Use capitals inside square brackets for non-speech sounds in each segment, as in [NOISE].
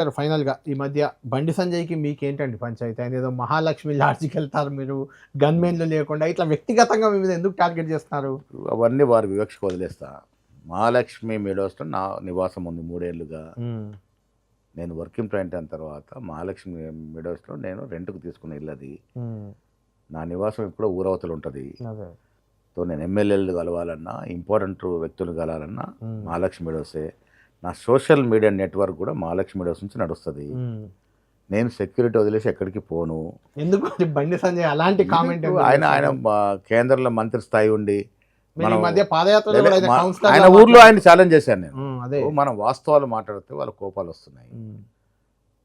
Sir ఫైనల్గా. ఈ మధ్య బండి సంజయ్కి మీకేంటండి పంచాయతీ? ఆయన ఏదో మహాలక్ష్మి లాడ్జికి వెళ్తారు మీరు గన్మెన్లు లేకుండా ఇట్లా వ్యక్తిగతంగా మీ మీద ఎందుకు టార్గెట్ చేస్తున్నారు? అవన్నీ వారి వివక్షకు వదిలేస్తా. మహాలక్ష్మి మీడోస్లో నా నివాసం ఉంది మూడేళ్ళుగా. నేను వర్కింగ్ ప్రైంట్ అయిన తర్వాత మహాలక్ష్మి మీడోస్లో నేను రెంట్కు తీసుకున్న ఇల్లు అది. నా నివాసం ఇప్పుడు ఊరవతలు ఉంటుంది సో నేను ఎమ్మెల్యేలు కలవాలన్నా ఇంపార్టెంట్ వ్యక్తులు కలవాలన్నా మహాలక్ష్మి మీడోసే. నా సోషల్ మీడియా నెట్వర్క్ కూడా మహాలక్ష్మి మీడోస్ నుంచి నడుస్తుంది. నేను సెక్యూరిటీ వదిలేసి ఎక్కడికి పోను. ఎందుకు బండి సంజయ్ అలాంటి కామెంట్ ఆయన ఆయన కేంద్రంలో మంత్రి స్థాయి ఉండి ఆయన ఊర్లో ఆయన ఛాలెంజ్ చేశాను నేను. మనం వాస్తవాలు మాట్లాడితే వాళ్ళ కోపాలు వస్తున్నాయి.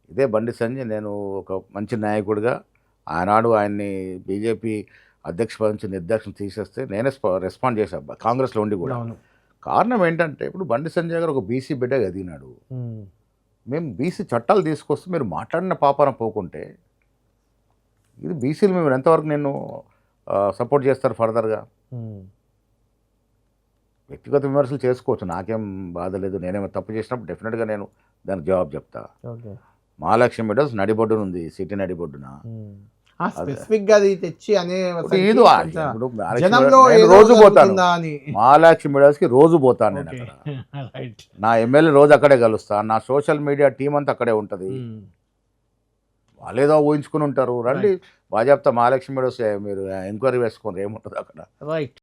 ఇదే బండి సంజయ్ నేను ఒక మంచి నాయకుడిగా ఆనాడు ఆయన్ని బీజేపీ అధ్యక్ష పదవి నుంచి నిర్దేశం తీసేస్తే నేనే స్ప- రెస్పాండ్ చేశాను కాంగ్రెస్లో ఉండి కూడా. కారణం ఏంటంటే ఇప్పుడు బండి సంజయ్ గారు ఒక బీసీ బిడ్డగా ఎదిగినాడు మేము బీసీ చట్టాలు తీసుకొస్తే మీరు మాట్లాడిన పాపాన పోకుంటే ఇది బీసీలు మేము ఎంతవరకు నేను సపోర్ట్ చేస్తారు ఫర్దర్గా? వ్యక్తిగత విమర్శలు చేసుకోవచ్చు. నాకేం బాధ లేదు. నేనేమో తప్పు చేసినప్పుడు డెఫినెట్గా నేను దానికి జవాబు చెప్తా. మహాలక్ష్మి మీడోస్ నడిబొడ్డున ఉంది సిటీ నడిబొడ్డున. ఆ స్పెసిఫిక్గా అది తెచ్చి అనే జనంలో రోజు పోతాను. మహాలక్ష్మి మీడోస్కి రోజు పోతాను నేను అక్కడ. [LAUGHS] నా ఎమ్మెల్యే రోజు అక్కడే కలుస్తాను నా సోషల్ మీడియా టీం అంతా అక్కడే ఉంటుంది. ఉమ్, వాళ్ళేదో ఊహించుకుని ఉంటారు. రండి. బాజాప్తా మహాలక్ష్మి మీడోస్ మీరు ఎంక్వైరీ వేసుకోండి. ఏముంటుంది అక్కడ. రైట్